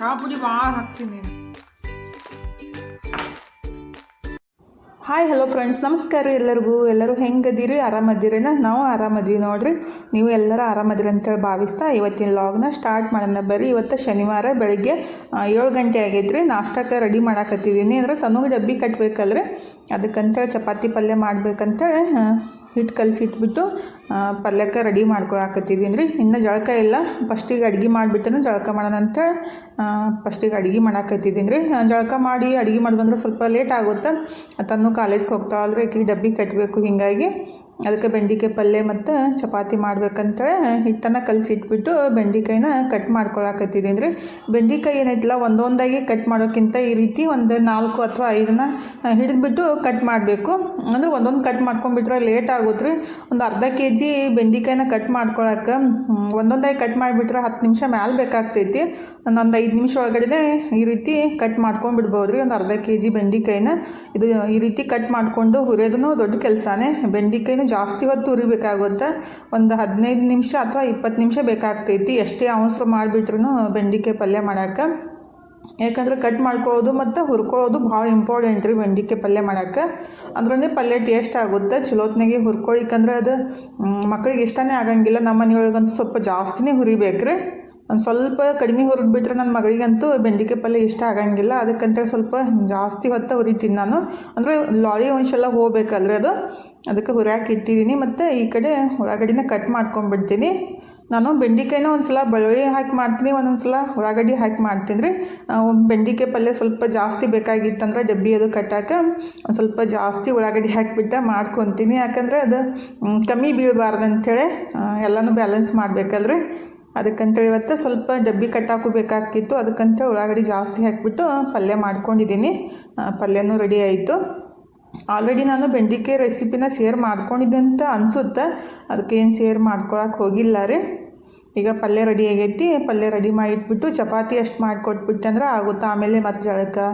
ಚಹಾ ಪುಡಿ ಹಾಕ್ತೀನಿ. ಹಾಯ್ ಹಲೋ ಫ್ರೆಂಡ್ಸ್ ನಮಸ್ಕಾರ ಎಲ್ಲರಿಗೂ. ಎಲ್ಲರೂ ಹೆಂಗದೀರಿ? ಆರಾಮದಿರೇನ ನಾವು ಆರಾಮದೀವಿ ನೋಡ್ರಿ. ನೀವು ಎಲ್ಲರೂ ಆರಾಮದಿರಿ ಅಂತೇಳಿ ಭಾವಿಸ್ತಾ ಇವತ್ತಿನ ಲಾಗ್ನ ಸ್ಟಾರ್ಟ್ ಮಾಡೋಣ ಬರ್ರಿ. ಇವತ್ತು ಶನಿವಾರ, ಬೆಳಿಗ್ಗೆ ಏಳು ಗಂಟೆ ಆಗೈತ್ರಿ. ನಾಷ್ಟಕ್ಕೆ ರೆಡಿ ಮಾಡಾಕತ್ತಿದ್ದೀನಿ ಅಂದ್ರೆ ತನಗೆ ಡಬ್ಬಿ ಕಟ್ಟಬೇಕಲ್ರಿ ಅದಕ್ಕಂತೇಳಿ ಚಪಾತಿ ಪಲ್ಯ ಮಾಡ್ಬೇಕಂತೇಳಿ ಹಿಟ್ಟು ಕಲಸಿಟ್ಬಿಟ್ಟು ಪಲ್ಯಕ್ಕೆ ರೆಡಿ ಮಾಡ್ಕೊಳಕತ್ತಿದ್ದೀನಿ ರೀ ಇನ್ನು ಜಳಕ ಇಲ್ಲ. ಫಸ್ಟಿಗೆ ಅಡ್ಗೆ ಮಾಡಿಬಿಟ್ಟು ಜಳಕ ಮಾಡೋಣ ಫಸ್ಟಿಗೆ ಅಡ್ಗೆ ಮಾಡಾಕತ್ತಿದ್ದೀನಿ ರೀ ಜಳಕ ಮಾಡಿ ಅಡ್ಗೆ ಮಾಡೋದಂದ್ರೆ ಸ್ವಲ್ಪ ಲೇಟ್ ಆಗುತ್ತೆ? ತನ್ನೂ ಕಾಲೇಜ್ಗೆ ಹೋಗ್ತಾವಲ್ರಿ ಈ ಡಬ್ಬಿ ಕಟ್ಟಬೇಕು ಹೀಗಾಗಿ. ಅದಕ್ಕೆ ಬೆಂಡಿಕಾಯಿ ಪಲ್ಯ ಮತ್ತು ಚಪಾತಿ ಮಾಡ್ಬೇಕಂತ ಹಿಟ್ಟನ್ನು ಕಲಸಿಟ್ಬಿಟ್ಟು ಬೆಂಡೆಕಾಯಿನ ಕಟ್ ಮಾಡ್ಕೊಳಕತ್ತಿದ್ದೀನಿ ರೀ ಬೆಂಡಿಕಾಯಿ ಏನೈತಿಲ್ಲ ಒಂದೊಂದಾಗಿ ಕಟ್ ಮಾಡೋಕ್ಕಿಂತ ಈ ರೀತಿ ಒಂದು ನಾಲ್ಕು ಅಥವಾ ಐದನ್ನ ಹಿಡಿದ್ಬಿಟ್ಟು ಕಟ್ ಮಾಡಬೇಕು. ಅಂದರೆ ಒಂದೊಂದು ಕಟ್ ಮಾಡ್ಕೊಂಡ್ಬಿಟ್ರೆ ಲೇಟ್ ಆಗುತ್ತೆ ರೀ ಒಂದು ಅರ್ಧ ಕೆ ಜಿ ಬೆಂಡಿಕಾಯಿನ ಕಟ್ ಮಾಡ್ಕೊಳಕ್ಕೆ ಒಂದೊಂದಾಗಿ ಕಟ್ ಮಾಡಿಬಿಟ್ರೆ ಹತ್ತು ನಿಮಿಷ ಮ್ಯಾಲೆ ಬೇಕಾಗ್ತೈತಿ. ಒಂದೊಂದು ಒಂದು ಐದು ನಿಮಿಷ ಒಳಗಡೆ ಈ ರೀತಿ ಕಟ್ ಮಾಡ್ಕೊಂಡ್ಬಿಡ್ಬೋದು ರೀ ಒಂದು ಅರ್ಧ ಕೆ ಜಿ ಬೆಂಡಿಕಾಯಿನ ಇದು ಈ ರೀತಿ ಕಟ್ ಮಾಡಿಕೊಂಡು ಹುರಿಯೋದನ್ನು ದೊಡ್ಡ ಕೆಲಸನೇ. ಬೆಂಡಿಕಾಯಿನೂ ಜಾಸ್ತಿ ಹೊತ್ತು ಹುರಿಬೇಕಾಗುತ್ತೆ ಒಂದು ಹದಿನೈದು ನಿಮಿಷ ಅಥವಾ ಇಪ್ಪತ್ತು ನಿಮಿಷ ಬೇಕಾಗ್ತೈತಿ. ಎಷ್ಟೇ ಅವಸರ ಮಾಡಿಬಿಟ್ರು ಬೆಂಡಿಕಾಯಿ ಪಲ್ಯ ಮಾಡೋಕ್ಕೆ ಯಾಕಂದ್ರೆ ಕಟ್ ಮಾಡ್ಕೊಳ್ಳೋದು ಮತ್ತು ಹುರ್ಕೊಳ್ಳೋದು ಭಾಳ ಇಂಪಾರ್ಟೆಂಟ್ ರೀ ಬೆಂಡಿಕಾಯಿ ಪಲ್ಯ ಮಾಡೋಕ್ಕೆ ಅಂದ್ರೆ ಪಲ್ಯ ಟೇಸ್ಟ್ ಆಗುತ್ತೆ. ಚಲೋತ್ನಾಗೆ ಹುರ್ಕೊಳಿಕಂದ್ರೆ ಅದು ಮಕ್ಕಳಿಗೆ ಇಷ್ಟನೇ ಆಗಂಗಿಲ್ಲ. ನಮ್ಮ ಮನೆಯೊಳಗಂತೂ ಸ್ವಲ್ಪ ಜಾಸ್ತಿನೇ ಹುರಿಬೇಕು ರೀ ಒಂದು ಸ್ವಲ್ಪ ಕಡಿಮೆ ಹುರಿದ್ಬಿಟ್ರೆ ನನ್ನ ಮಗಳಿಗಂತೂ ಬೆಂಡಿಕೆ ಪಲ್ಯ ಇಷ್ಟ ಆಗಂಗಿಲ್ಲ. ಅದಕ್ಕಂತೇಳಿ ಸ್ವಲ್ಪ ಜಾಸ್ತಿ ಹೊತ್ತು ಹುರಿತೀನಿ ನಾನು. ಅಂದರೆ ಲಾರಿ ಒಂದ್ಸಲ ಹೋಗ್ಬೇಕಲ್ರಿ ಅದು. ಅದಕ್ಕೆ ಹುರಿಯಾಕೆ ಇಟ್ಟಿದ್ದೀನಿ. ಮತ್ತು ಈ ಕಡೆ ಉಳ್ಳಾಗಡ್ಡಿನ ಕಟ್ ಮಾಡ್ಕೊಂಡ್ಬಿಡ್ತೀನಿ ನಾನು ಬೆಂಡಿಕಾಯಿನ ಒಂದು ಸಲ ಬೆಳ್ಳುಳ್ಳಿ ಹಾಕಿ ಮಾಡ್ತೀನಿ. ಒಂದೊಂದು ಸಲ ಉಳ್ಳಾಗಡ್ಡಿ ಹಾಕಿ ಮಾಡ್ತೀನಿ ರೀ. ಬೆಂಡಿಕಾಯಿ ಪಲ್ಯ ಸ್ವಲ್ಪ ಜಾಸ್ತಿ ಬೇಕಾಗಿತ್ತಂದ್ರೆ ಡಬ್ಬಿ ಅದು ಕಟ್ಟಾಕ ಒಂದು ಸ್ವಲ್ಪ ಜಾಸ್ತಿ ಉಳ್ಳಾಗಡ್ಡಿ ಹಾಕಿಬಿಟ್ಟು ಮಾಡ್ಕೊತೀನಿ. ಯಾಕಂದರೆ ಅದು ಕಮ್ಮಿ ಬೀಳಬಾರ್ದು ಅಂಥೇಳಿ ಎಲ್ಲನೂ ಬ್ಯಾಲೆನ್ಸ್ ಮಾಡಬೇಕಲ್ರಿ. ಅದಕ್ಕಂತೇಳಿ ಇವತ್ತು ಸ್ವಲ್ಪ ಡಬ್ಬಿ ಕಟ್ಟಾಕು ಬೇಕಾಗಿತ್ತು ಅದಕ್ಕಂತೇಳಿ ಉಳ್ಳಾಗಡ್ಡಿ ಜಾಸ್ತಿ ಹಾಕಿಬಿಟ್ಟು ಪಲ್ಯ ಮಾಡ್ಕೊಂಡಿದ್ದೀನಿ. ಪಲ್ಯನೂ ರೆಡಿ ಆಯಿತು. ಆಲ್ರೆಡಿ ನಾನು ಬೆಂಡಿಕಾಯಿ ರೆಸಿಪಿನ ಶೇರ್ ಮಾಡ್ಕೊಂಡಿದ್ದೆ ಅಂತ ಅನಿಸುತ್ತೆ. ಅದಕ್ಕೇನು ಶೇರ್ ಮಾಡ್ಕೊಳಕ್ಕೆ ಹೋಗಿಲ್ಲ ರೀ. ಈಗ ಪಲ್ಯ ರೆಡಿ ಆಗೈತಿ, ಪಲ್ಯ ರೆಡಿ ಮಾಡಿ ಇಟ್ಬಿಟ್ಟು ಚಪಾತಿ ಅಷ್ಟು ಮಾಡ್ಕೊಟ್ಬಿಟ್ಟು ಅಂದ್ರೆ ಆಗುತ್ತೆ? ಆಮೇಲೆ ಮತ್ತೆ ಜಳಕ್ಕೆ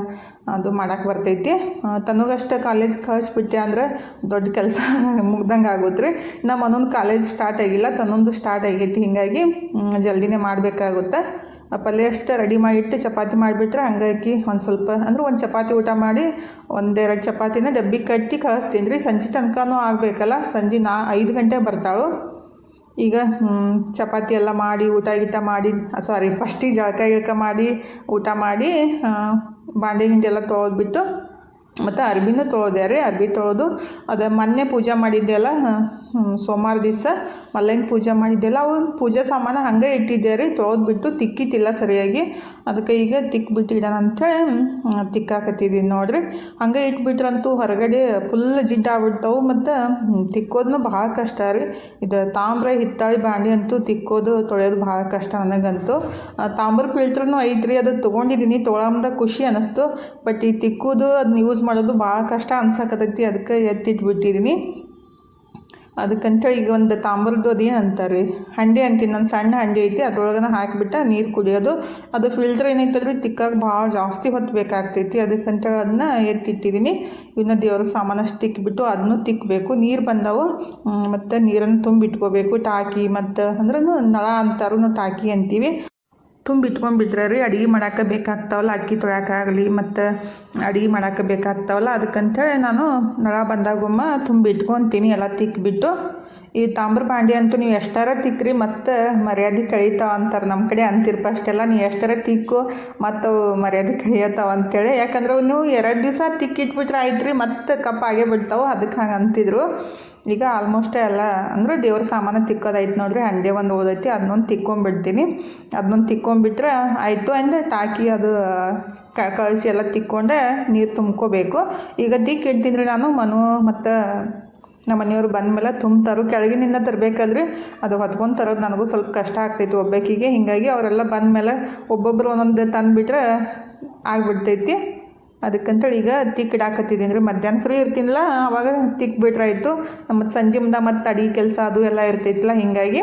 ಅದು ಮಾಡೋಕ್ಕೆ ಬರ್ತೈತಿ. ತನಗಷ್ಟು ಕಾಲೇಜ್ ಕಳಿಸ್ಬಿಟ್ಟೆ ಅಂದ್ರೆ ದೊಡ್ಡ ಕೆಲಸ ಮುಗ್ದಂಗೆ ಆಗುತ್ತೆ ರೀ ನಮ್ಮ ಮನೊಂದು ಕಾಲೇಜ್ ಸ್ಟಾರ್ಟ್ ಆಗಿಲ್ಲ, ತನ್ನೊಂದು ಸ್ಟಾರ್ಟ್ ಆಗೈತಿ. ಹೀಗಾಗಿ ಜಲ್ದಿನೇ ಮಾಡಬೇಕಾಗುತ್ತೆ. ಪಲ್ಯ ಅಷ್ಟು ರೆಡಿ ಮಾಡಿಟ್ಟು ಚಪಾತಿ ಮಾಡಿಬಿಟ್ರೆ ಹಂಗಾಗಿ ಒಂದು ಸ್ವಲ್ಪ, ಅಂದ್ರೆ ಒಂದು ಚಪಾತಿ ಊಟ ಮಾಡಿ ಒಂದೆರಡು ಚಪಾತಿನ ಡಬ್ಬಿ ಕಟ್ಟಿ ಕಳಿಸ್ತೀನಿ ರೀ. ಸಂಜೆ ತನಕನೂ ಆಗಬೇಕಲ್ಲ, ಸಂಜೆ ನಾ ಐದು ಗಂಟೆಗೆ ಬರ್ತಾವೆ ಈಗ ಚಪಾತಿ ಎಲ್ಲ ಮಾಡಿ, ಊಟ ಗೀಟ ಮಾಡಿ ಸಾರಿ ಫಸ್ಟಿಗೆ ಜಳಕ ಗಿಳಕ ಮಾಡಿ, ಊಟ ಮಾಡಿ ಬಾಂಡೆ ಗಿಂಡೆ ಎಲ್ಲ ತೊಳೆದ್ಬಿಟ್ಟು ಮತ್ತು ಅರ್ಬಿನೂ ತೊಳೆದೆ ರೀ, ಅರ್ಬಿ ತೊಳೆದು ಅದು ಮೊನ್ನೆ ಪೂಜೆ ಮಾಡಿದ್ದೆಲ್ಲ ಸೋಮವಾರ ದಿವಸ ಮಲ್ಲಂಗಿ ಪೂಜೆ ಮಾಡಿದ್ದೆಲ್ಲ, ಅವು ಪೂಜೆ ಸಾಮಾನು ಹಾಗೆ ಇಟ್ಟಿದ್ದೆ ರೀ, ತೊಳೆದ್ಬಿಟ್ಟು ತಿಕ್ಕಿತಿಲ್ಲ ಸರಿಯಾಗಿ. ಅದಕ್ಕೆ ಈಗ ತಿಕ್ಬಿಟ್ಟು ಇಡೋಣ ಅಂಥೇಳಿ ತಿಕ್ಕಾಕತ್ತಿದ್ದೀನಿ ನೋಡ್ರಿ. ಹಂಗೆ ಇಟ್ಬಿಟ್ರಂತೂ ಹೊರಗಡೆ ಫುಲ್ ಜಿಡ್ಡಾಗ್ಬಿಡ್ತಾವೆ ಮತ್ತು ತಿಕ್ಕೋದನ್ನು ಭಾಳ ಕಷ್ಟ ರೀ. ಇದು ತಾಮ್ರ, ಹಿತ್ತಾಳಿ ಬಾಂಡಿ ಅಂತೂ ತಿಕ್ಕೋದು, ತೊಳೆಯೋದು ಭಾಳ ಕಷ್ಟ ನನಗಂತೂ. ತಾಮ್ರ ಫಿಲ್ಟ್ರನು ಐತ್ರಿ, ಅದು ತೊಗೊಂಡಿದ್ದೀನಿ ತೊಗೊಳಮ್ದ ಖುಷಿ ಅನ್ನಿಸ್ತು ಬಟ್ ಈ ತಿಕ್ಕೋದು ಅದನ್ನ ಯೂಸ್ ಮಾಡೋದು ಭಾಳ ಕಷ್ಟ ಅನ್ಸಕತ್ತೈತಿ ಅದಕ್ಕೆ ಎತ್ತಿಟ್ಬಿಟ್ಟಿದ್ದೀನಿ ಅದಕ್ಕಂತ ಈಗ ಒಂದು ತಾಮ್ರದ್ದು ಅದೇನು ಅಂತಾರೆ ಹಂಡೆ ಅಂತೀನಿ ನನ್ನ ಸಣ್ಣ ಹಂಡೆ ಐತಿ, ಅದ್ರೊಳಗನ ಹಾಕಿಬಿಟ್ಟು ನೀರು ಕುಡಿಯೋದು. ಅದು ಫಿಲ್ಟರ್ ಏನೈತಲ್ರಿ ತಿಕ್ಕಾಗಿ ಭಾಳ ಜಾಸ್ತಿ ಹೊತ್ತು ಬೇಕಾಗ್ತೈತಿ ಅದಕ್ಕಂತ ಅದನ್ನ ಎತ್ತಿಟ್ಟಿದ್ದೀನಿ ಇನ್ನು ದೇವ್ರ ಸಾಮಾನಷ್ಟು ತಿಕ್ಕಿಬಿಟ್ಟು ಅದನ್ನು ತಿಕ್ಕಬೇಕು ನೀರು ಬಂದವು ಮತ್ತು ನೀರನ್ನು ತುಂಬಿಟ್ಕೋಬೇಕು, ಟಾಕಿ ಮತ್ತು ಅಂದ್ರೆ ನಳ ಅಂತಾರು ಟಾಕಿ ಅಂತೀವಿ. ತುಂಬಿಟ್ಕೊಂಡ್ಬಿಟ್ರೆ ರೀ ಅಡುಗೆ ಮಾಡಕ್ಕೆ ಬೇಕಾಗ್ತಾವಲ್ಲ ಅಕ್ಕಿ ತೊಳ್ಯಾಕಾಗಲಿ ಮತ್ತು ಅಡುಗೆ ಮಾಡಕ್ಕೆ ಬೇಕಾಗ್ತಾವಲ್ಲ, ಅದಕ್ಕಂತೇಳಿ ನಾನು ನಳ ಬಂದಾಗೊಮ್ಮ ತುಂಬಿಟ್ಕೊತೀನಿ ಎಲ್ಲ ತಿಕ್ಬಿಟ್ಟು. ಈ ತಾಮ್ರ ಪಾಂಡಿ ಅಂತೂ ನೀವು ಎಷ್ಟಾರ ತಿಕ್ಕ್ರಿ ಮತ್ತು ಮರ್ಯಾದೆ ಕಳೀತಾವ ಅಂತಾರೆ ನಮ್ಮ ಕಡೆ ಅಂತಿರ್ಪ ಅಷ್ಟೆಲ್ಲ, ನೀವು ಎಷ್ಟಾರ ತಿಕ್ಕು ಮತ್ತು ಮರ್ಯಾದೆ ಕಳಿಯತ್ತಾವ ಅಂತೇಳಿ. ಯಾಕಂದ್ರೆ ನೀವು ಎರಡು ದಿವಸ ತಿಕ್ಕಿಟ್ಬಿಟ್ರೆ ಆಯ್ತು ರೀ ಮತ್ತು ಕಪ್ಪಾಗೇ ಬಿಡ್ತಾವೆ ಅದಕ್ಕೆ ಹಂಗೆ ಅಂತಿದ್ರು. ಈಗ ಆಲ್ಮೋಸ್ಟ್ ಎಲ್ಲ, ಅಂದರೆ ದೇವ್ರ ಸಾಮಾನು ತಿಕ್ಕೋದೈತೆ ನೋಡ್ರಿ ಹಂಡೆ ಒಂದು ಓದೈತಿ ಅದನ್ನೊಂದು ತಿಕ್ಕೊಂಬಿಡ್ತೀನಿ ಅದನ್ನೊಂದು ತಿಕ್ಕೊಂಬಿಟ್ರೆ ಆಯಿತು ಅಂದರೆ ತಾಕಿ ಅದು ಕ- ಕಳಿಸಿ ಎಲ್ಲ ತಿಕ್ಕೊಂಡೆ ನೀರು ತುಂಬ್ಕೋಬೇಕು. ಈಗ ತಿಕ್ಕಿ ಇಡ್ತೀನಿ ರೀ ನಾನು, ಮನು ಮತ್ತು ನಮ್ಮ ಮನೆಯವ್ರು ಬಂದಮೇಲೆ ತುಂಬ್ತಾರು. ಕೆಳಗಿನಿಂದ ತರಬೇಕಲ್ರಿ, ಅದು ಹೊತ್ಕೊಂಡು ತರೋದು ನನಗೂ ಸ್ವಲ್ಪ ಕಷ್ಟ ಆಗ್ತೈತಿ ಒಬ್ಬಾಕಿಗೆ. ಹೀಗಾಗಿ ಅವರೆಲ್ಲ ಬಂದಮೇಲೆ ಒಬ್ಬೊಬ್ಬರು ಒಂದೊಂದು ತಂದುಬಿಟ್ರೆ ಆಗ್ಬಿಡ್ತೈತಿ. ಅದಕ್ಕಂತೇಳಿ ಈಗ ತಿಕ್ಕಿಡಾಕತ್ತಿದ್ದೀನಿ ಅಂದರೆ ಮಧ್ಯಾಹ್ನ ಫ್ರೀ ಇರ್ತೀನಲ್ಲ, ಅವಾಗ ತಿಕ್ಬಿಟ್ರಾಯ್ತು ಮತ್ತು ಸಂಜೆ ಮುಂದೆ ಮತ್ತು ಅಡಿಗೆ ಕೆಲಸ ಅದು ಎಲ್ಲ ಇರ್ತೈತಲ್ಲ ಹೀಗಾಗಿ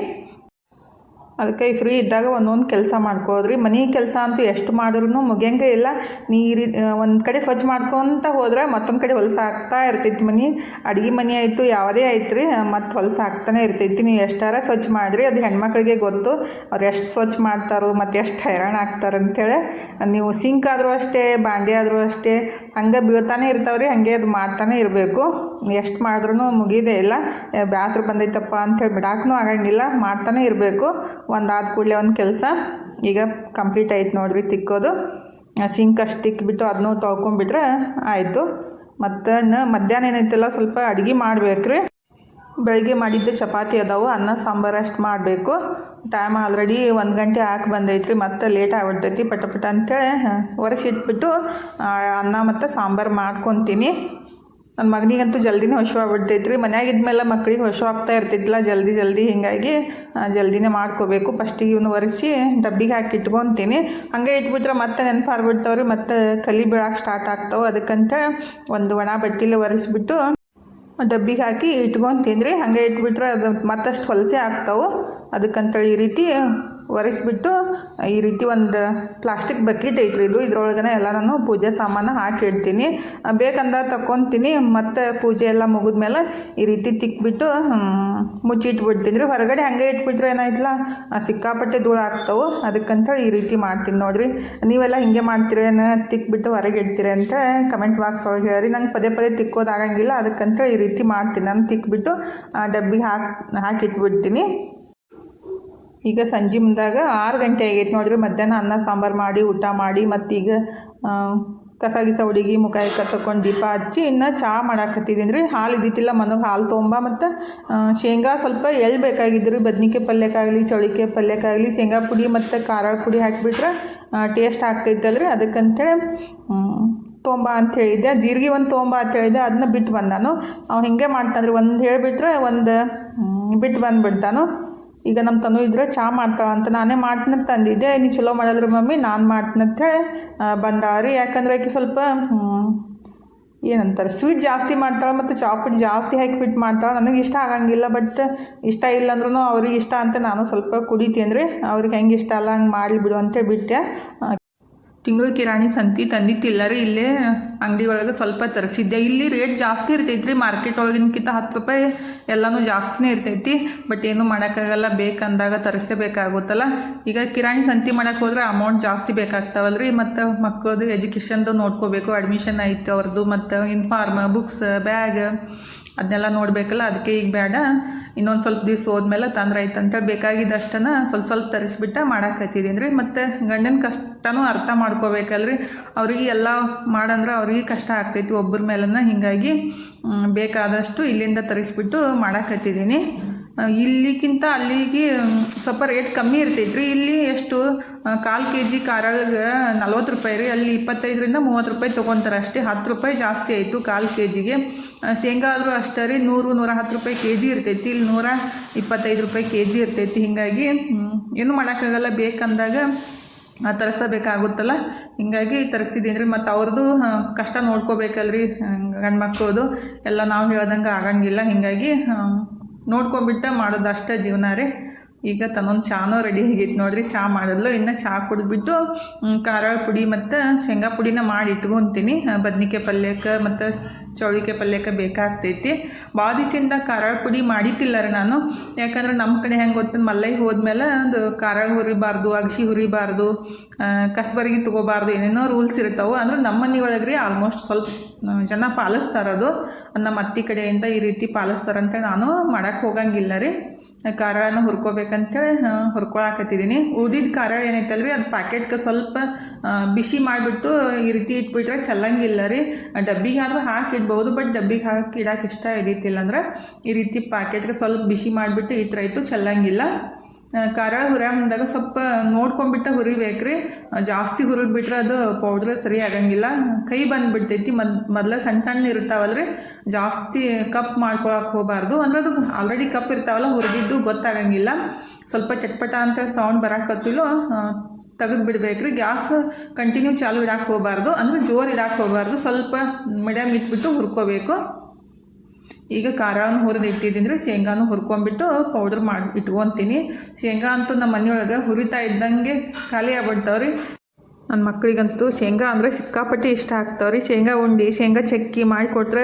ಅದಕ್ಕೆ ಫ್ರೀ ಇದ್ದಾಗ ಒಂದೊಂದು ಕೆಲಸ ಮಾಡ್ಕೋದ್ರಿ. ಮನೆ ಕೆಲಸ ಅಂತೂ ಎಷ್ಟು ಮಾಡಿದ್ರು ಮುಗಿಯಂಗೆ ಇಲ್ಲ. ನೀರಿ ಒಂದು ಕಡೆ ಸ್ವಚ್ಛ ಮಾಡ್ಕೊತ ಹೋದ್ರೆ ಮತ್ತೊಂದು ಕಡೆ ಹೊಲಸ ಆಗ್ತಾ ಇರ್ತೈತಿ ಮನೆ. ಅಡುಗೆ ಮನೆ ಆಯಿತು, ಯಾವುದೇ ಆಯ್ತು ರೀ ಮತ್ತು ಹೊಲಸ ಆಗ್ತಾನೆ ಇರ್ತೈತಿ. ನೀವು ಎಷ್ಟಾರ ಸ್ವಚ್ಛ ಮಾಡಿರಿ. ಅದು ಹೆಣ್ಮಕ್ಳಿಗೆ ಗೊತ್ತು. ಅವ್ರು ಎಷ್ಟು ಸ್ವಚ್ಛ ಮಾಡ್ತಾರೋ ಮತ್ತು ಎಷ್ಟು ಹೈರಾಣ ಆಗ್ತಾರೆ ಅಂತೇಳಿ. ನೀವು ಸಿಂಕ್ ಆದರೂ ಅಷ್ಟೇ, ಬಾಂಡೆ ಆದರೂ ಅಷ್ಟೇ, ಹಂಗೆ ಬೀಳ್ತಾನೆ ಇರ್ತಾವ್ರಿ, ಹಾಗೆ ಅದು ಮಾಡ್ತಾನೆ ಇರಬೇಕು. ಎಷ್ಟು ಮಾಡಿದ್ರೂ ಮುಗಿದೇ ಇಲ್ಲ. ಬ್ಯಾಸರು ಬಂದೈತಪ್ಪ ಅಂತೇಳಿ ಬಿಡಾಕೂ ಆಗಂಗಿಲ್ಲ. ಮಾಡ್ತಾನೆ ಇರಬೇಕು. ಒಂದು ಆದ ಕೂಡಲೇ ಒಂದು ಕೆಲಸ. ಈಗ ಕಂಪ್ಲೀಟ್ ಆಯ್ತು ನೋಡ್ರಿ ತಿಕ್ಕೋದು. ಸಿಂಕ್ ಅಷ್ಟು ತಿಕ್ಕಿಬಿಟ್ಟು ಅದನ್ನೂ ತೊಳ್ಕೊಂಬಿಟ್ರೆ ಆಯಿತು. ಮತ್ತು ಮಧ್ಯಾಹ್ನ ಏನೈತಲ್ಲ ಸ್ವಲ್ಪ ಅಡುಗೆ ಮಾಡ್ಬೇಕ್ರಿ. ಬೆಳಗ್ಗೆ ಮಾಡಿದ್ದು ಚಪಾತಿ ಅದಾವು, ಅನ್ನ, ಸಾಂಬಾರು ಅಷ್ಟು ಮಾಡಬೇಕು. ಟೈಮ್ ಆಲ್ರೆಡಿ ಒಂದು ಗಂಟೆ ಹಾಕಿ ಬಂದೈತ್ರಿ, ಮತ್ತೆ ಲೇಟ್ ಆಗ್ಬಿಡ್ತೈತಿ ಪಟ ಪಟ ಅಂತೇಳಿ ಒರೆಸಿಟ್ಬಿಟ್ಟು ಅನ್ನ ಮತ್ತು ಸಾಂಬಾರು ಮಾಡ್ಕೊತೀನಿ. ನನ್ನ ಮಗನಿಗಂತೂ ಜಲ್ದಿನೇ ಹಸಿವಾಗ್ಬಿಡ್ತೈತೆ ರೀ ಮನ್ಯಾಗ ಇದ್ಮೇಲೆ ಮಕ್ಳಿಗೆ ಹಸಿವು ಆಗ್ತಾ ಇರ್ತಿದ್ಲ, ಜಲ್ದಿ ಜಲ್ದಿ ಹೀಗಾಗಿ ಜಲ್ದಿನೇ ಮಾಡ್ಕೋಬೇಕು. ಫಸ್ಟಿಗೆ ಇವನು ಒರೆಸಿ ಡಬ್ಬಿಗೆ ಹಾಕಿ ಇಟ್ಕೊತೀನಿ. ಹಂಗೆ ಇಟ್ಬಿಟ್ರೆ ಮತ್ತೆ ನೆನಪಾರ್ಬಿಡ್ತಾವ್ರಿ ಮತ್ತೆ ಕಲಿ ಬೀಳಕ್ಕೆ ಸ್ಟಾರ್ಟ್ ಆಗ್ತಾವೆ. ಅದಕ್ಕಂತ ಒಂದು ಒಣ ಬಟ್ಟೆಲಿ ಒರೆಸ್ಬಿಟ್ಟು ಡಬ್ಬಿಗೆ ಹಾಕಿ ಇಟ್ಕೊತೀನಿ ರೀ ಹಾಗೆ ಇಟ್ಬಿಟ್ರೆ ಅದು ಮತ್ತಷ್ಟು ಹೊಲಸೆ ಆಗ್ತಾವೆ. ಅದಕ್ಕಂತೇಳಿ ಈ ರೀತಿ ಒರೆಸ್ಬಿಟ್ಟು ಈ ರೀತಿ ಒಂದು ಪ್ಲಾಸ್ಟಿಕ್ ಬಕೆಟ್ ಐತ್ರಿ ಇದು. ಇದ್ರೊಳಗನೆ ಎಲ್ಲ ನಾನು ಪೂಜೆ ಸಾಮಾನು ಹಾಕಿ ಇಡ್ತೀನಿ. ಬೇಕಂದ ತಗೊತೀನಿ ಮತ್ತು ಪೂಜೆ ಎಲ್ಲ ಮುಗಿದ್ಮೇಲೆ ಈ ರೀತಿ ತಿಕ್ಬಿಟ್ಟು ಮುಚ್ಚಿಟ್ಬಿಡ್ತೀನಿ ರೀ ಹೊರಗಡೆ ಹಂಗೆ ಇಟ್ಬಿಟ್ರೆ ಏನಾಯ್ತಲ್ಲ ಸಿಕ್ಕಾಪಟ್ಟೆ ಧೂಳು ಆಗ್ತಾವೆ. ಅದಕ್ಕಂಥೇಳಿ ಈ ರೀತಿ ಮಾಡ್ತೀನಿ ನೋಡಿರಿ. ನೀವೆಲ್ಲ ಹಿಂಗೆ ಮಾಡ್ತೀರೇನು ತಿಕ್ಬಿಟ್ಟು ಹೊರಗೆ ಇಡ್ತೀರಿ ಅಂತ ಕಮೆಂಟ್ ಬಾಕ್ಸ್ ಒಳಗೆ ಹೇಳಿ. ನಂಗೆ ಪದೇ ಪದೇ ತಿಕ್ಕೋದಾಗಂಗಿಲ್ಲ ಅದಕ್ಕಂತೇಳಿ ಈ ರೀತಿ ಮಾಡ್ತೀನಿ. ನಾನು ತಿಕ್ಬಿಟ್ಟು ಡಬ್ಬಿಗೆ ಹಾಕಿ, ಹಾಕಿಟ್ಬಿಡ್ತೀನಿ. ಈಗ ಸಂಜೆ ಮುಂದಾಗ ಆರು ಗಂಟೆ ಆಗೈತೆ ನೋಡ್ರಿ ಮಧ್ಯಾಹ್ನ ಅನ್ನ ಸಾಂಬಾರು ಮಾಡಿ ಊಟ ಮಾಡಿ ಮತ್ತೀಗ ಕಸ ಗಿಸ ಹುಡುಗಿ ಮುಖ ತಕೊಂಡು ದೀಪ ಹಚ್ಚಿ ಇನ್ನು ಚಹಾ ಮಾಡಾಕತ್ತಿದ್ದೀನಿ ರೀ. ಹಾಲು ಇದ್ದಿತ್ತಿಲ್ಲ ಮನೆಗೆ ಹಾಲು ತೊಗೊಂಬ ಮತ್ತು ಶೇಂಗಾ ಸ್ವಲ್ಪ ಎಳ್ ಬೇಕಾಗಿದ್ದರು. ರೀ ಬದ್ನಿಕಾಯಿ ಪಲ್ಯಕ್ಕಾಗಲಿ ಚೌಳಿಕಾಯಿ ಪಲ್ಯಕ್ಕಾಗಲಿ ಶೇಂಗಾ ಪುಡಿ ಮತ್ತು ಖಾರ ಪುಡಿ ಹಾಕಿಬಿಟ್ರೆ ಟೇಸ್ಟ್ ಆಗ್ತೈತಲ್ರಿ. ಅದಕ್ಕಂತೇಳಿ ಹ್ಮ್, ತೊಂಬ ಅಂತ ಹೇಳಿದ್ದೆ. ಜೀರಿಗೆ ಒಂದು ತೊಂಬ ಅಂತ ಹೇಳಿದ್ದೆ. ಅದನ್ನ ಬಿಟ್ಟು ಬಂದಾನು. ಅವ್ನು ಹಿಂಗೆ ಮಾಡ್ತಾನ್ರಿ. ಒಂದು ಹೇಳಿಬಿಟ್ರೆ ಒಂದು ಬಿಟ್ಟು ಬಂದುಬಿಡ್ತಾನು. ಈಗ ನಮ್ಮ ತನು ಇದ್ರೆ ಚಾ ಮಾಡ್ತಾಳ ಅಂತ ನಾನೇ ಮಾಡ್ತೀನಿ ಅಂತ ತಂದಿದ್ದೆ ನೀ ಚಲೋ ಮಾಡಲ್ರಿ ಮಮ್ಮಿ, ನಾನು ಮಾಡ್ತೀನಂತ ಹೇಳಿ ಬಂದಾರಿ. ಯಾಕಂದ್ರೆ ಆಕೆ ಸ್ವಲ್ಪ ಏನಂತಾರೆ ಸ್ವೀಟ್ ಜಾಸ್ತಿ ಮಾಡ್ತಾಳೆ ಮತ್ತು ಚಾಪುಡಿ ಜಾಸ್ತಿ ಹಾಕಿಬಿಟ್ಟು ಮಾಡ್ತಾಳೆ. ನನಗೆ ಇಷ್ಟ ಆಗಂಗಿಲ್ಲ ಬಟ್ ಇಷ್ಟ ಇಲ್ಲ ಅಂದ್ರೂ ಅವ್ರಿಗೆ ಇಷ್ಟ ಅಂತ ನಾನು ಸ್ವಲ್ಪ ಕುಡಿತೀನಿ ರೀ. ಅವ್ರಿಗೆ ಹೆಂಗೆ ಇಷ್ಟ ಅಲ್ಲ, ಹಂಗೆ ಮಾಡಲಿ ಬಿಡು ಅಂತ ಬಿಟ್ಟೆ ತಿಂಗಳು ಕಿರಾಣಿ ಸಂತಿ ತಂದಿತ್ತಿಲ್ಲ ರೀ ಇಲ್ಲೇ ಅಂಗಡಿ ಒಳಗೆ ಸ್ವಲ್ಪ ತರಿಸಿದ್ದೆ. ಇಲ್ಲಿ ರೇಟ್ ಜಾಸ್ತಿ ಇರ್ತೈತಿ ರೀ ಮಾರ್ಕೆಟ್ ಒಳಗಿನಕ್ಕಿಂತ ಹತ್ತು ರೂಪಾಯಿ ಎಲ್ಲನೂ ಜಾಸ್ತಿನೇ ಇರ್ತೈತಿ. ಬಟ್ ಏನು ಮಾಡೋಕ್ಕಾಗಲ್ಲ, ಬೇಕಂದಾಗ ತರಿಸಬೇಕಾಗುತ್ತಲ್ಲ. ಈಗ ಕಿರಾಣಿ ಸಂತಿ ಮಾಡಕ್ಕೆ ಹೋದ್ರೆ ಅಮೌಂಟ್ ಜಾಸ್ತಿ ಬೇಕಾಗ್ತಾವಲ್ಲ ರೀ ಮತ್ತು ಮಕ್ಕಳದು ಎಜುಕೇಷನ್ದು ನೋಡ್ಕೋಬೇಕು. ಅಡ್ಮಿಷನ್ ಐತೆ ಅವ್ರದ್ದು ಮತ್ತು ಇನ್ಫಾರ್ಮ್ ಬುಕ್ಸ್ ಬ್ಯಾಗ್ ಅದನ್ನೆಲ್ಲ ನೋಡಬೇಕಲ್ಲ, ಅದಕ್ಕೆ ಈಗ ಬೇಡ. ಇನ್ನೊಂದು ಸ್ವಲ್ಪ ದಿವ್ಸ ಹೋದ್ಮೇಲೆ ತೊಂದರೆ ಆಯ್ತು ಅಂತೇಳಿ ಬೇಕಾಗಿದ್ದಷ್ಟನ್ನು ಸ್ವಲ್ಪ ಸ್ವಲ್ಪ ತರಿಸ್ಬಿಟ್ಟು ಮಾಡಾಕತ್ತಿದ್ದೀನಿ ರೀ ಮತ್ತು ಗಂಡನ ಕಷ್ಟನೂ ಅರ್ಥ ಮಾಡ್ಕೋಬೇಕಲ್ರಿ. ಅವ್ರಿಗೆ ಎಲ್ಲ ಮಾಡಂದ್ರೆ ಅವ್ರಿಗೆ ಕಷ್ಟ ಆಗ್ತೈತಿ. ಒಬ್ಬರ ಮೇಲನ್ನು ಹೀಗಾಗಿ ಬೇಕಾದಷ್ಟು ಇಲ್ಲಿಂದ ತರಿಸ್ಬಿಟ್ಟು ಮಾಡಾಕತ್ತಿದ್ದೀನಿ ಇಲ್ಲಿಗಿಂತ ಅಲ್ಲಿಗೆ ಸ್ವಲ್ಪ ರೇಟ್ ಕಮ್ಮಿ ಇರ್ತೈತೆ ರೀ ಇಲ್ಲಿ ಎಷ್ಟು ಕಾಲು ಕೆ ಜಿ ಕಾರಳ್ಗೆ ನಲ್ವತ್ತು ರೂಪಾಯಿ ರೀ. ಅಲ್ಲಿ ಇಪ್ಪತ್ತೈದರಿಂದ ಮೂವತ್ತು ರೂಪಾಯಿ ತೊಗೊತಾರೆ ಅಷ್ಟೇ. ಹತ್ತು ರೂಪಾಯಿ ಜಾಸ್ತಿ ಆಯಿತು ಕಾಲು ಕೆ ಜಿಗೆ ಶೇಂಗಾ ಆದರೂ ಅಷ್ಟೇ ರೀ. ನೂರು ನೂರ ಹತ್ತು ರೂಪಾಯಿ ಕೆ ಜಿ ಇರ್ತೈತಿ. ಇಲ್ಲಿ ನೂರ ಇಪ್ಪತ್ತೈದು ರೂಪಾಯಿ ಕೆ ಜಿ ಇರ್ತೈತಿ. ಹೀಗಾಗಿ ಏನು ಮಾಡೋಕ್ಕಾಗಲ್ಲ. ಬೇಕಂದಾಗ ತರಿಸಬೇಕಾಗುತ್ತಲ್ಲ. ಹೀಗಾಗಿ ತರಿಸಿದ್ದೀನಿ ರೀ. ಮತ್ತು ಅವ್ರದ್ದು ಕಷ್ಟ ನೋಡ್ಕೋಬೇಕಲ್ರಿ ಗಂಡು ಮಕ್ಕಳದು ಎಲ್ಲ ನಾವು ಹೇಳ್ದಂಗೆ ಆಗಂಗಿಲ್ಲ. ಹೀಗಾಗಿ ನೋಡ್ಕೊಂಬಿಟ್ಟು ಮಾಡೋದು ಅಷ್ಟೇ ಜೀವನ ರೀ. ಈಗ ತನ್ನೊಂದು ಚಾನೂ ರೆಡಿ ಆಗೈತೆ ನೋಡ್ರಿ. ಚಹಾ ಮಾಡಿದ್ಲು. ಇನ್ನು ಚಹಾ ಕುಡಿದ್ಬಿಟ್ಟು ಖಾರ ಪುಡಿ ಮತ್ತು ಶೇಂಗಾ ಪುಡಿನ ಮಾಡಿ ಇಟ್ಕೊತೀನಿ. ಬದ್ನಿಕಾಯಿ ಪಲ್ಯಕ್ಕೆ ಮತ್ತು ಚೌಳಿಕಾಯಿ ಪಲ್ಯಕ್ಕೆ ಬೇಕಾಗ್ತೈತಿ. ಭಾಳ ಖಾರ ಪುಡಿ ಮಾಡಿದ್ದಿಲ್ಲ ರೀ ನಾನು. ಯಾಕಂದ್ರೆ ನಮ್ಮ ಕಡೆ ಹೆಂಗೆ ಗೊತ್ತಂದು ಮಲ್ಲೈ ಹೋದ್ಮೇಲೆ ಅದು ಖಾರ ಹುರಿಬಾರ್ದು ಅಗಸಿ ಹುರಿಬಾರ್ದು ಕಸಬರಿಗೆ ತೊಗೋಬಾರ್ದು, ಏನೇನೋ ರೂಲ್ಸ್ ಇರ್ತಾವೆ. ಅಂದ್ರೆ ನಮ್ಮ ಮನೆ ಒಳಗೆ ರೀ ಆಲ್ಮೋಸ್ಟ್ ಸ್ವಲ್ಪ ಜನ ಪಾಲಿಸ್ತಾರದು ನಮ್ಮ ಅತ್ತಿ ಕಡೆಯಿಂದ ಈ ರೀತಿ ಪಾಲಿಸ್ತಾರಂತ ನಾನು ಮಾಡೋಕ್ಕೆ ಹೋಗಂಗಿಲ್ಲ ರೀ. ಖಾರನ ಹುರ್ಕೋಬೇಕಂತೇಳಿ ಹುರ್ಕೊಳಕತ್ತಿದ್ದೀನಿ ಉದಿದ ಖಾರ ಏನೈತಲ್ಲ ರೀ ಅದು ಪ್ಯಾಕೆಟ್ಗೆ ಸ್ವಲ್ಪ ಬಿಸಿ ಮಾಡಿಬಿಟ್ಟು ಈ ರೀತಿ ಇಟ್ಬಿಟ್ರೆ ಚೆಲ್ಲಂಗಿಲ್ಲ ರೀ. ಡಬ್ಬಿಗೆ ಆದರೂ ಹಾಕಿಡ್ಬೋದು ಬಟ್ ಡಬ್ಬಿಗೆ ಹಾಕಿ ಇಡಕ್ಕೆ ಇಷ್ಟ ಇದ್ದಿತ್ತಿಲ್ಲ ಅಂದ್ರೆ ಈ ರೀತಿ ಪ್ಯಾಕೆಟ್ಗೆ ಸ್ವಲ್ಪ ಬಿಸಿ ಮಾಡಿಬಿಟ್ಟು ಈ ಥರ ಚಲ್ಲಂಗಿಲ್ಲ. ಆ, ಖಾರ ಹುರಿಯ ಮುಂದಾಗ ಸ್ವಲ್ಪ ನೋಡ್ಕೊಂಡ್ಬಿಟ್ಟು ಹುರಿಬೇಕು ರೀ ಜಾಸ್ತಿ ಹುರಿದ್ಬಿಟ್ರೆ ಅದು ಪೌಡ್ರ್ ಸರಿ ಆಗಂಗಿಲ್ಲ. ಕೈ ಬಂದುಬಿಡ್ತೈತಿ. ಮದ್, ಮೊದಲ ಸಣ್ಣ ಸಣ್ಣ ಇರ್ತಾವಲ್ಲ ರೀ ಜಾಸ್ತಿ ಕಪ್ ಮಾಡ್ಕೊಳಕ್ಕೆ ಹೋಗಬಾರ್ದು. ಅಂದ್ರೆ ಅದು ಆಲ್ರೆಡಿ ಕಪ್ ಇರ್ತಾವಲ್ಲ, ಹುರಿದಿದ್ದು ಗೊತ್ತಾಗಂಗಿಲ್ಲ. ಸ್ವಲ್ಪ ಚಟ್ಪಟ ಅಂತ ಸೌಂಡ್ ಬರೋಕತ್ತಿಲ್ಲೋ ತೆಗೆದು ಬಿಡ್ಬೇಕ್ರಿ ಗ್ಯಾಸ್ ಕಂಟಿನ್ಯೂ ಚಾಲು ಇಡಕ್ಕೆ ಹೋಗಬಾರ್ದು. ಅಂದ್ರೆ ಜೋರು ಇಡಕ್ಕೆ ಹೋಗಬಾರ್ದು. ಸ್ವಲ್ಪ ಮೀಡಿಯಮ್ ಇಟ್ಬಿಟ್ಟು ಹುರ್ಕೋಬೇಕು. ಈಗ ಖಾರವನ್ನು ಹುರಿದು ಇಟ್ಟಿದ್ದೀನಿ ಶೇಂಗಾನು ಹುರ್ಕೊಂಡ್ಬಿಟ್ಟು ಪೌಡ್ರ್ ಮಾಡಿ, ಇಟ್ಕೊತೀನಿ. ಶೇಂಗಾ ಅಂತೂ ನಮ್ಮ ಮನೆಯೊಳಗೆ ಹುರಿತಾ ಇದ್ದಂಗೆ ಖಾಲಿ ಆಗ್ಬಿಡ್ತಾವ್ರಿ. ನನ್ನ ಮಕ್ಕಳಿಗಂತೂ ಶೇಂಗಾ ಅಂದರೆ ಸಿಕ್ಕಾಪಟ್ಟಿ ಇಷ್ಟ ಆಗ್ತಾವ್ರಿ. ಶೇಂಗಾ ಉಂಡಿ, ಶೇಂಗಾ ಚಕ್ಕಿ ಮಾಡಿಕೊಟ್ರೆ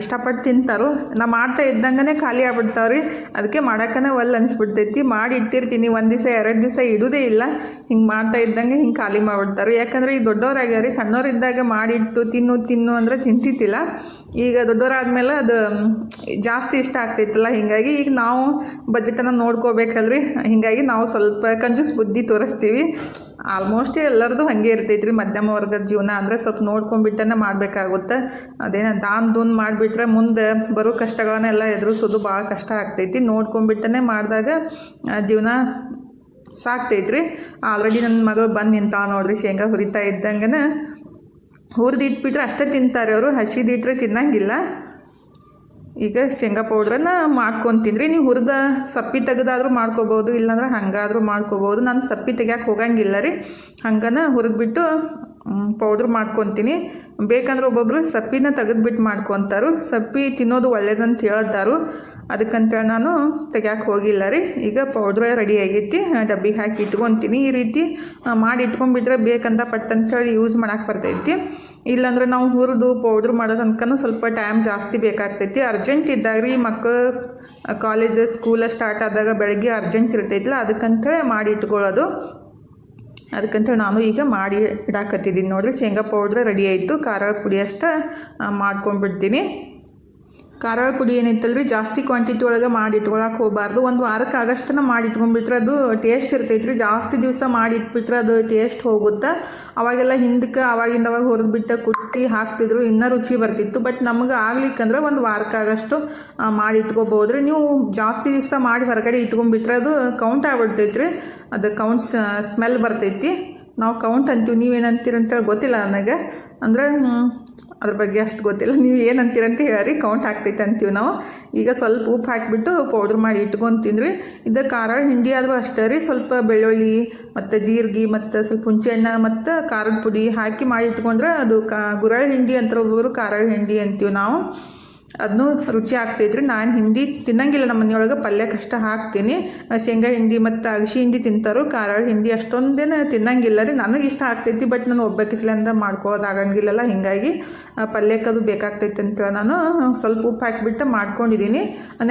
ಇಷ್ಟಪಟ್ಟು ತಿಂತಾರು. ನಾ ಮಾಡ್ತಾ ಇದ್ದಂಗೆ ಖಾಲಿ ಆಗ್ಬಿಡ್ತಾವ್ರಿ. ಅದಕ್ಕೆ ಮಾಡೋಕ್ಕನೇ ಒಲ್ಲಿ ಅನಿಸ್ಬಿಡ್ತೈತಿ. ಮಾಡಿ ಇಟ್ಟಿರ್ತೀನಿ. ಒಂದು ದಿವಸ, ಎರಡು ದಿವಸ ಇಡೋದೇ ಇಲ್ಲ. ಹಿಂಗೆ ಮಾಡ್ತಾ ಇದ್ದಂಗೆ ಹಿಂಗೆ ಖಾಲಿ ಮಾಡ್ಬಿಡ್ತಾರೆ ಯಾಕಂದರೆ ಈಗ ದೊಡ್ಡವರಾಗ್ಯಾರಿ ಸಣ್ಣವರಿದ್ದಾಗ ಮಾಡಿಟ್ಟು ತಿನ್ನು ತಿನ್ನು ಅಂದರೆ ತಿಂತಿದ್ದಿಲ್ಲ. ಈಗ ದೊಡ್ಡವರಾದ್ಮೇಲೆ ಅದು ಜಾಸ್ತಿ ಇಷ್ಟ ಆಗ್ತೈತಲ್ಲ ಹೀಗಾಗಿ ಈಗ ನಾವು ಬಜೆಟನ್ನು ನೋಡ್ಕೋಬೇಕಲ್ರಿ ಹೀಗಾಗಿ ನಾವು ಸ್ವಲ್ಪ ಕಂಜೂಸ್ ಬುದ್ಧಿ ತೋರಿಸ್ತೀವಿ. ಆಲ್ಮೋಸ್ಟ್ ಎಲ್ಲರದು ಹಾಗೆ ಇರ್ತೈತ್ರಿ, ಮಧ್ಯಮ ವರ್ಗದ ಜೀವನ ಅಂದರೆ ಸ್ವಲ್ಪ ನೋಡ್ಕೊಂಡ್ಬಿಟ್ಟನೆ ಮಾಡಬೇಕಾಗುತ್ತೆ. ಅದೇನ ದಾನ್ ದೂನ್ ಮಾಡಿಬಿಟ್ರೆ ಮುಂದೆ ಬರೋ ಕಷ್ಟಗಳನ್ನೆಲ್ಲ ಎದುರಿಸೋದು ಭಾಳ ಕಷ್ಟ ಆಗ್ತೈತಿ. ನೋಡ್ಕೊಂಡ್ಬಿಟ್ಟನೆ ಮಾಡಿದಾಗ ಜೀವನ ಸಾಕ್ತೈತ್ರಿ ಆಲ್ರೆಡಿ ನನ್ನ ಮಗಳು ಬಂದು ನಿಂತಾಳ ನೋಡ್ರಿ, ಶೇಂಗಾ ಹುರಿತಾ ಇದ್ದಂಗೆ ಹುರಿದು ಇಟ್ಬಿಟ್ರೆ ಅಷ್ಟೇ ತಿಂತಾರೆ ಅವರು ಹಸಿದಿಟ್ಟರೆ ತಿನ್ನಂಗಿಲ್ಲ. ಈಗ ಶೇಂಗಾ ಪೌಡ್ರನ್ನ ಮಾಡ್ಕೊತೀನಿ ರೀ ನೀವು ಹುರಿದ ಸಪ್ಪಿ ತೆಗೆದಾದರೂ ಮಾಡ್ಕೋಬೋದು, ಇಲ್ಲಾಂದ್ರೆ ಹಂಗಾದರೂ ಮಾಡ್ಕೋಬೋದು. ನಾನು ಸಪ್ಪಿ ತೆಗಿಯಕ್ಕೆ ಹೋಗಂಗಿಲ್ಲ ರೀ. ಹಂಗನ ಹುರಿದ್ಬಿಟ್ಟು ಪೌಡ್ರ್ ಮಾಡ್ಕೊತೀನಿ. ಬೇಕಂದ್ರೆ ಒಬ್ಬೊಬ್ರು ಸಪ್ಪಿನ ತೆಗೆದ್ಬಿಟ್ಟು ಮಾಡ್ಕೊತಾರು. ಸಪ್ಪಿ ತಿನ್ನೋದು ಒಳ್ಳೇದಂತ ಹೇಳ್ತಾರು. ಅದಕ್ಕಂತೇಳಿ ನಾನು ತೆಗ್ಯಾಕೆ ಹೋಗಿಲ್ಲ ರೀ. ಈಗ ಪೌಡ್ರೇ ರೆಡಿ ಆಗೈತಿ. ಡಬ್ಬಿಗೆ ಹಾಕಿ ಇಟ್ಕೊತೀನಿ. ಈ ರೀತಿ ಮಾಡಿ ಇಟ್ಕೊಂಡ್ಬಿಟ್ರೆ ಬೇಕಂತ ಪಟ್ಟಂತೇಳಿ ಯೂಸ್ ಮಾಡೋಕೆ ಬರ್ತೈತಿ. ಇಲ್ಲಾಂದ್ರೆ ನಾವು ಹುರಿದು ಪೌಡ್ರ್ ಮಾಡೋ ತನಕನೂ ಸ್ವಲ್ಪ ಟೈಮ್ ಜಾಸ್ತಿ ಬೇಕಾಗ್ತೈತಿ. ಅರ್ಜೆಂಟ್ ಇದ್ದಾಗ ರೀ ಮಕ್ಕಳು ಕಾಲೇಜ್ ಸ್ಕೂಲ ಸ್ಟಾರ್ಟ್ ಆದಾಗ ಬೆಳಗ್ಗೆ ಅರ್ಜೆಂಟ್ ಇರ್ತೈತಿಲ್ಲ, ಅದಕ್ಕಂತೇಳಿ ಮಾಡಿ ಇಟ್ಕೊಳ್ಳೋದು. ಅದಕ್ಕಂತೇಳಿ ನಾನು ಈಗ ಮಾಡಿ ಇಡಾಕತ್ತಿದ್ದೀನಿ ನೋಡಿರಿ. ಶೇಂಗಾ ಪೌಡ್ರ್ ರೆಡಿ ಆಯಿತು. ಖಾರ ಪುಡಿ ಅಷ್ಟೇ ಮಾಡ್ಕೊಂಡ್ಬಿಡ್ತೀನಿ. ಖಾರ ಪುಡಿ ಏನೈತಲ್ರಿ ಜಾಸ್ತಿ ಕ್ವಾಂಟಿಟಿ ಒಳಗೆ ಮಾಡಿ ಇಟ್ಕೊಳಕ್ಕೆ ಹೋಗಬಾರ್ದು. ಒಂದು ವಾರಕ್ಕೆ ಆಗಷ್ಟನ್ನು ಮಾಡಿ ಇಟ್ಕೊಂಡ್ಬಿಟ್ರೆ ಅದು ಟೇಸ್ಟ್ ಇರ್ತೈತ್ರಿ. ಜಾಸ್ತಿ ದಿವಸ ಮಾಡಿ ಇಟ್ಬಿಟ್ರೆ ಅದು ಟೇಸ್ಟ್ ಹೋಗುತ್ತೆ? ಅವಾಗೆಲ್ಲ ಹಿಂದಕ್ಕೆ, ಅವಾಗಿಂದ ಅವಾಗ ಹುರಿದ್ಬಿಟ್ಟು ಕುಟ್ಟಿ ಹಾಕ್ತಿದ್ರು. ಇನ್ನೂ ರುಚಿ ಬರ್ತಿತ್ತು. ಬಟ್ ನಮಗೆ ಆಗ್ಲಿಕ್ಕಂದ್ರೆ ಒಂದು ವಾರಕ್ಕಾಗಷ್ಟು ಆಗಷ್ಟು ಮಾಡಿ ಇಟ್ಕೋಬೋದ್ರಿ ನೀವು ಜಾಸ್ತಿ ದಿವಸ ಮಾಡಿ ಹೊರಗಡೆ ಇಟ್ಕೊಂಡ್ಬಿಟ್ರೆ ಅದು ಕೌಂಟ್ ಆಗ್ಬಿಡ್ತೈತ್ರಿ. ಅದು ಕೌಂಟ್ ಸ್ಮೆಲ್ ಬರ್ತೈತಿ. ನಾವು ಕೌಂಟ್ ಅಂತೀವಿ. ನೀವೇನಂತೀರಂತೇಳಿ ಗೊತ್ತಿಲ್ಲ ನನಗೆ. ಅಂದರೆ ಅದ್ರ ಬಗ್ಗೆ ಅಷ್ಟು ಗೊತ್ತಿಲ್ಲ. ನೀವು ಏನು ಅಂತೀರಂತ ಹೇಳಿ ಕೌಂಟ್ ಆಗ್ತೈತೆ ಅಂತೀವಿ ನಾವು. ಈಗ ಸ್ವಲ್ಪ ಉಪ್ಪು ಹಾಕಿಬಿಟ್ಟು ಪೌಡ್ರ್ ಮಾಡಿ ಇಟ್ಕೊಂಡು ತಿಂದ್ರಿ. ಇದು ಖಾರ ಹಿಂಡಿ ಆದರೂ ಅಷ್ಟೇ ರೀ. ಸ್ವಲ್ಪ ಬೆಳ್ಳುಳ್ಳಿ ಮತ್ತು ಜೀರಿಗೆ ಮತ್ತು ಸ್ವಲ್ಪ ಹುಣಸೆಹಣ್ಣು ಮತ್ತು ಖಾರದ ಪುಡಿ ಹಾಕಿ ಮಾಡಿ ಇಟ್ಕೊಂಡ್ರೆ ಅದು ಕಾ ಗುರಳ್ ಹಿಂಡಿ ಅಂತ ಒಬ್ಬರು ಖಾರ ಹಿಂಡಿ ಅಂತೀವಿ ನಾವು. ಅದನ್ನು ರುಚಿ ಆಗ್ತೈತ್ರಿ ನಾನು ಹಿಂಡಿ ತಿನ್ನಂಗಿಲ್ಲ, ನಮ್ಮ ಮನೆಯೊಳಗೆ ಪಲ್ಯ ಕಷ್ಟ ಹಾಕ್ತೀನಿ. ಶೇಂಗಾ ಹಿಂಡಿ ಮತ್ತು ಅಗಸಿ ಹಿಂಡಿ ತಿಂತಾರೋ ಖಾರ ಹಿಂಡಿ ಅಷ್ಟೊಂದೇನು ತಿನ್ನಂಗಿಲ್ಲ ರೀ. ನನಗೆ ಇಷ್ಟ ಆಗ್ತೈತಿ ಬಟ್ ನಾನು ಒಬ್ಬಕ್ಕಿಸ್ಲಿಂದ ಮಾಡ್ಕೋದಾಗಂಗಿಲ್ಲಲ್ಲ ಹೀಗಾಗಿ ಪಲ್ಯಕ್ಕೆ ಅದು ಬೇಕಾಗ್ತೈತೆ ಅಂತ ನಾನು ಸ್ವಲ್ಪ ಉಪ್ಪು ಹಾಕಿಬಿಟ್ಟು ಮಾಡ್ಕೊಂಡಿದ್ದೀನಿ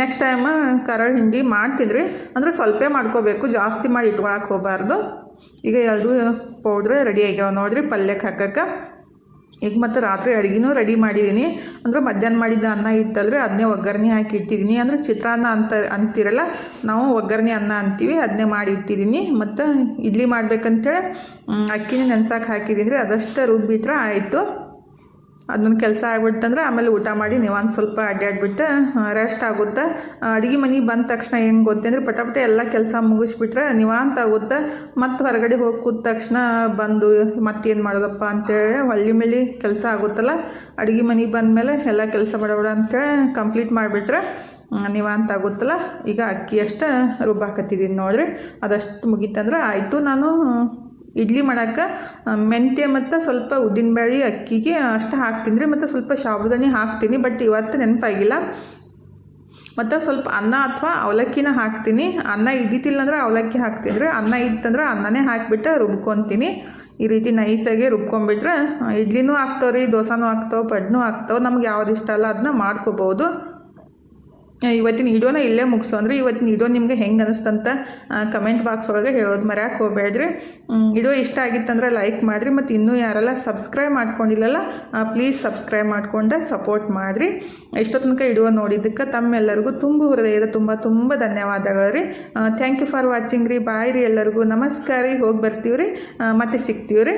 ನೆಕ್ಸ್ಟ್ ಟೈಮ್ ಖಾರ ಹಿಂಡಿ ಮಾಡ್ತೀನಿ ರೀ. ಅಂದರೆ ಸ್ವಲ್ಪೇ ಮಾಡ್ಕೋಬೇಕು, ಜಾಸ್ತಿ ಮಾಡಿ ಇಟ್ಕೊಳಕ್ಕೆ ಹೋಗಬಾರ್ದು. ಈಗ ಎಲ್ಲರೂ ಪೌಡ್ರ್ ರೆಡಿ ಆಗ್ಯಾವ ನೋಡಿರಿ, ಪಲ್ಯಕ್ಕೆ ಹಾಕಕ್ಕೆ. ಈಗ ಮತ್ತು ರಾತ್ರಿ ಅಡುಗೆನೂ ರೆಡಿ ಮಾಡಿದ್ದೀನಿ ಅಂದರೆ ಮಧ್ಯಾಹ್ನ ಮಾಡಿದ್ದ ಅನ್ನ ಇತ್ತಂದರೆ ಅದನ್ನೇ ಒಗ್ಗರಣೆ ಹಾಕಿ ಇಟ್ಟಿದ್ದೀನಿ ಅಂದರೆ ಚಿತ್ರಾನ್ನ ಅಂತ ಅಂತಿರಲ್ಲ, ನಾವು ಒಗ್ಗರಣೆ ಅನ್ನ ಅಂತೀವಿ ಅದನ್ನೇ ಮಾಡಿ ಇಟ್ಟಿದ್ದೀನಿ ಮತ್ತು ಇಡ್ಲಿ ಮಾಡ್ಬೇಕಂತೇಳಿ ಅಕ್ಕಿನೇ ನೆನ್ಸಕ್ಕೆ ಹಾಕಿದ್ದೀನಿ ಅದಷ್ಟು ರುಬ್ಬಿಟ್ರೆ ಆಯಿತು. ಅದನ್ನ ಕೆಲಸ ಆಗ್ಬಿಟ್ಟಂದ್ರೆ ಆಮೇಲೆ ಊಟ ಮಾಡಿ ನೀವು ಒಂದು ಸ್ವಲ್ಪ ಅಡ್ಡಾಡ್ಬಿಟ್ಟು ರೆಸ್ಟ್ ಆಗುತ್ತೆ. ಅಡುಗೆ ಮನೆಗೆ ಬಂದ ತಕ್ಷಣ ಏನು ಗೊತ್ತಂದ್ರೆ ಪಟಾಪಟ ಎಲ್ಲ ಕೆಲಸ ಮುಗಿಸ್ಬಿಟ್ರೆ ನಿವಾಂತ ಆಗುತ್ತೆ. ಮತ್ತು ಹೊರಗಡೆ ಹೋಗಿ ಕೂತ ತಕ್ಷಣ ಬಂದು, ಮತ್ತೇನು ಮಾಡೋದಪ್ಪ ಅಂತೇಳಿ ಹೊಳ್ಳಿ ಮೇಲಿ ಕೆಲಸ ಆಗುತ್ತಲ್ಲ, ಅಡುಗೆ ಮನೆಗೆ ಬಂದಮೇಲೆ ಎಲ್ಲ ಕೆಲಸ ಮಾಡಬೇಡ ಅಂತೇಳಿ ಕಂಪ್ಲೀಟ್ ಮಾಡಿಬಿಟ್ರೆ ನಿವಾಂತ ಆಗುತ್ತಲ್ಲ. ಈಗ ಅಕ್ಕಿ ಅಷ್ಟು ರುಬ್ಬಾಕತ್ತಿದ್ದೀನಿ ನೋಡಿರಿ. ಅದಷ್ಟು ಮುಗೀತಂದ್ರೆ ಆಯಿತು ನಾನು. ಇಡ್ಲಿ ಮಾಡೋಕೆ ಮೆಂತ್ಯ ಮತ್ತು ಸ್ವಲ್ಪ ಉದ್ದಿನಬೇಳೆ ಅಕ್ಕಿಗೆ ಅಷ್ಟು ಹಾಕ್ತೀನಿ ರೀ ಮತ್ತು ಸ್ವಲ್ಪ ಸಾಬುದಾನಿ ಹಾಕ್ತೀನಿ ಬಟ್ ಇವತ್ತು ನೆನಪಾಗಿಲ್ಲ. ಮತ್ತು ಸ್ವಲ್ಪ ಅನ್ನ ಅಥವಾ ಅವಲಕ್ಕಿನ ಹಾಕ್ತೀನಿ. ಅನ್ನ ಇದ್ದಿತ್ತಿಲ್ಲ ಅಂದ್ರೆ ಅವಲಕ್ಕಿ ಹಾಕ್ತೀನಿ ರೀ ಅನ್ನ ಇತ್ತಂದ್ರೆ ಅನ್ನನೇ ಹಾಕಿಬಿಟ್ಟು ರುಬ್ಕೊತೀನಿ. ಈ ರೀತಿ ನೈಸಾಗಿ ರುಬ್ಕೊಂಬಿಟ್ರೆ ಇಡ್ಲಿನೂ ಆಗ್ತಾವೆ ರೀ ದೋಸಾನೂ ಆಗ್ತಾವೆ, ಪಡ್ನೂ ಆಗ್ತಾವೆ. ನಮ್ಗೆ ಯಾವ್ದು ಇಷ್ಟ ಅಲ್ಲ ಅದನ್ನ ಮಾಡ್ಕೋಬೋದು. ಇವತ್ತಿನ ವಿಡಿಯೋನ ಇಲ್ಲೇ ಮುಗಿಸು. ಅಂದರೆ ಇವತ್ತಿನ ವಿಡಿಯೋ ನಿಮಗೆ ಹೆಂಗೆ ಅನಿಸ್ತಂತ ಕಮೆಂಟ್ ಬಾಕ್ಸ್ ಒಳಗೆ ಹೇಳೋದು ಮರ್ಯಾಕೆ ಹೋಗ್ಬೇಡ್ರಿ. ವಿಡಿಯೋ ಇಷ್ಟ ಆಗಿತ್ತಂದ್ರೆ ಲೈಕ್ ಮಾಡಿರಿ ಮತ್ತು ಇನ್ನೂ ಯಾರೆಲ್ಲ ಸಬ್ಸ್ಕ್ರೈಬ್ ಮಾಡ್ಕೊಂಡಿಲ್ಲಲ್ಲ ಪ್ಲೀಸ್ ಸಬ್ಸ್ಕ್ರೈಬ್ ಮಾಡಿಕೊಂಡೆ ಸಪೋರ್ಟ್ ಮಾಡಿರಿ. ಎಷ್ಟೋ ತನಕ ವಿಡಿಯೋ ನೋಡಿದ್ದಕ್ಕೆ ತಮ್ಮೆಲ್ಲರಿಗೂ ತುಂಬ ಹೃದಯದ ತುಂಬ ತುಂಬ ಧನ್ಯವಾದಗಳು ರೀ ಥ್ಯಾಂಕ್ ಯು ಫಾರ್ ವಾಚಿಂಗ್ ರೀ. ಬಾಯ್ ರೀ ಎಲ್ಲರಿಗೂ. ನಮಸ್ಕಾರ ರೀ. ಹೋಗಿ ಬರ್ತೀವಿ ರೀ ಮತ್ತೆ ಸಿಗ್ತೀವಿ ರೀ